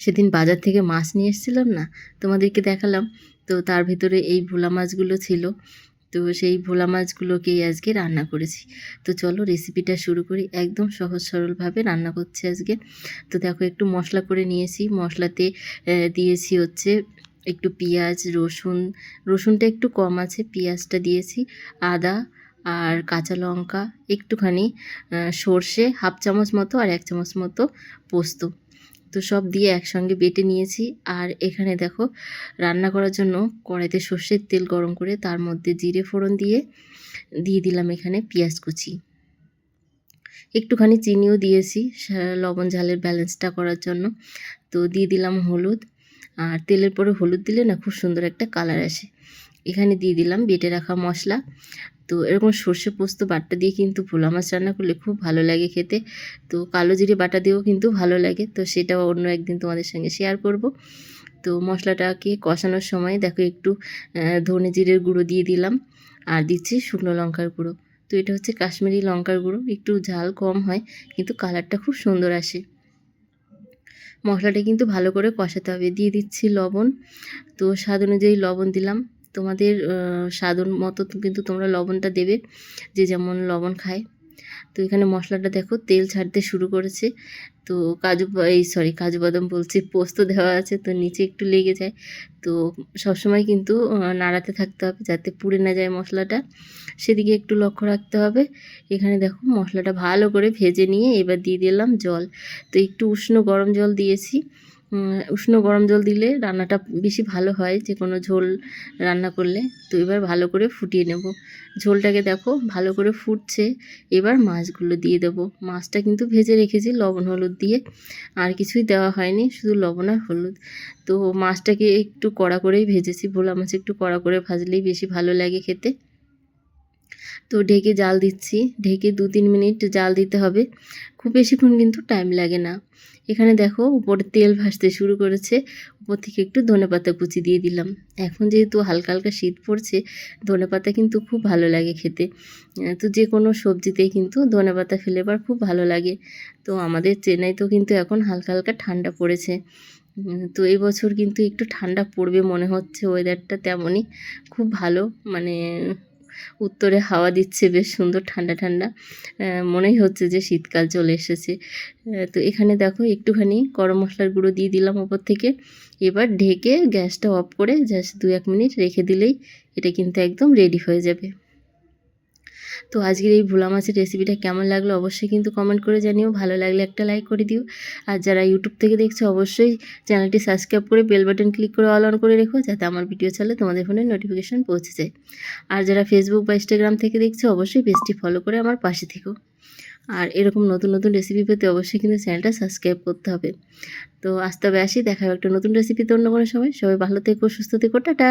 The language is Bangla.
সেদিন বাজার থেকে মাছ নিয়ে এসেছিলাম না, তোমাদেরকে দেখালাম। তো তার ভিতরে এই ভোলা মাছগুলো ছিল। তো সেই ভোলা মাছগুলোকেই আজকে রান্না করেছি। তো চলো রেসিপিটা শুরু করি। একদম সহজ সরলভাবে রান্না করছি আজকে। তো দেখো একটু মশলা করে নিয়েছি। মশলাতে দিয়েছি হচ্ছে একটু পেঁয়াজ, রসুন। রসুনটা একটু কম আছে, পেঁয়াজটা দিয়েছি, আদা আর কাঁচা লঙ্কা, একটুখানি সর্ষে, হাফ চামচ মতো আর এক চামচ মতো পোস্ত। তো সব দিয়ে একসঙ্গে বেটে নিয়েছি। আর এখানে দেখো, রান্না করার জন্য কড়াইতে সর্ষের তেল গরম করে তার মধ্যে জিরে ফোড়ন দিয়ে দিয়ে দিলাম এখানে পেঁয়াজ কুচি। একটুখানি চিনিও দিয়েছি লবণ ঝালের ব্যালেন্সটা করার জন্য। তো দিয়ে দিলাম হলুদ। আর তেলের পরে হলুদ দিলে না খুব সুন্দর একটা কালার আসে। এখানে দিয়ে দিলাম বেটে রাখা মশলা। তো এরকম সর্ষে পোস্ত বাটা দিয়ে কিন্তু ভোলা মাছ রান্না করলে খুব ভালো লাগে খেতে। তো কালো জিরে বাটা দিয়েও কিন্তু ভালো লাগে। তো সেটাও অন্য একদিন তোমাদের সঙ্গে শেয়ার করব। তো মশলাটাকে কষানোর সময় দেখো একটু ধনে জিরের গুঁড়ো দিয়ে দিলাম। আর দিচ্ছি শুকনো লঙ্কার গুঁড়ো। তো এটা হচ্ছে কাশ্মীরি লঙ্কার গুঁড়ো। একটু ঝাল কম হয়, কিন্তু কালারটা খুব সুন্দর আসে। মশলাটা কিন্তু ভালো করে কষাতে হবে। দিয়ে দিচ্ছি লবণ। তো স্বাদ অনুযায়ী লবণ দিলাম। তোমাদের স্বাদ মতো কিন্তু তোমরা লবণটা দেবে, যে যেমন লবণ খায়। তো এখানে মশলাটা দেখো, তেল ছাড়তে শুরু করেছে। তো কাজু এই সরি কাজু বাদাম বলছি, পোস্ত দেওয়া আছে, তো নিচে একটু লেগে যায়। তো সবসময় কিন্তু নাড়াতে থাকতে হবে, যাতে পুড়ে না যায় মশলাটা। সেদিকে একটু লক্ষ্য রাখতে হবে। এখানে দেখো, মশলাটা ভালো করে ভেজে নিয়ে এবার দিয়ে দিলাম জল। তো একটু উষ্ণ গরম জল দিয়েছি। উষ্ণ গরম জল দিলে রান্নাটা বেশি ভালো হয়, যে কোনো ঝোল রান্না করলে। তো এবার ভালো করে ফুটিয়ে নেব। ঝোলটাকে দেখো, ভালো করে ফুটছে। এবার মাছগুলো দিয়ে দেবো। মাছটা কিন্তু ভেজে রেখেছি, লবণ, হলুদ দিয়ে। আর কিছুই দেওয়া হয়নি, শুধু লবণ আর হলুদ। তো মাছটাকে একটু কড়া করেই ভেজেছি। ভোলা মাছ একটু কড়া করে ভাজলেই বেশি ভালো লাগে খেতে। তো ঢেকে জাল দিচ্ছি। ঢেকে দু তিন মিনিট জাল দিতে হবে। খুব বেশিক্ষণ কিন্তু টাইম লাগে না। এখানে দেখো উপরে তেল ভাসতে শুরু করেছে। উপর থেকে একটু ধনেপাতা কুচি দিয়ে দিলাম। এখন যেহেতু হালকা হালকা শীত পড়ছে ধনেপাতা কিন্তু খুব ভালো লাগে খেতে। তো যে কোনো সবজিতেই কিন্তু ধনেপাতা ফ্লেভার খুব ভালো লাগে। তো আমাদের চেন্নাইতেও কিন্তু এখন হালকা হালকা ঠান্ডা পড়েছে। তো এই বছর কিন্তু একটু ঠান্ডা পড়বে মনে হচ্ছে। ওয়েদারটা তেমনই খুব ভালো। মানে উত্তরে হাওয়া দিচ্ছে, বেশ সুন্দর ঠান্ডা ঠান্ডা। মনেই হচ্ছে যে শীতকাল চলে এসেছে। তো এখানে দেখো একটুখানি গরম মশলার গুঁড়ো দিয়ে দিলাম ওপর থেকে। এবার ঢেকে গ্যাসটা অফ করে জাস্ট দু এক মিনিট রেখে দিলেই এটা কিন্তু একদম রেডি হয়ে যাবে। তো আজকের এই ভোলা মাছের রেসিপিটা কেমন লাগল অবশ্যই কিন্তু কমেন্ট করে জানিও। ভালো লাগলে একটা লাইক করে দিও। আর যারা ইউটিউব থেকে দেখছ, অবশ্যই চ্যানেলটি সাবস্ক্রাইব করে বেল বাটন ক্লিক করে অল অন করে রেখো, যাতে আমার ভিডিও ছাড়লে তোমাদের ফোনে নোটিফিকেশন পৌঁছে যায়। আর যারা ফেসবুক বা ইনস্টাগ্রাম থেকে দেখছ, অবশ্যই পেজটি ফলো করে আমার পাশে থেকো। আর এরকম নতুন নতুন রেসিপি পেতে অবশ্যই কিন্তু চ্যানেলটা সাবস্ক্রাইব করতে হবে। তো আজ হবে আসি, দেখা একটা নতুন রেসিপিতে অন্য কোনো সময়। সবাই ভালো থেকো, সুস্থ থেকো, টাটা!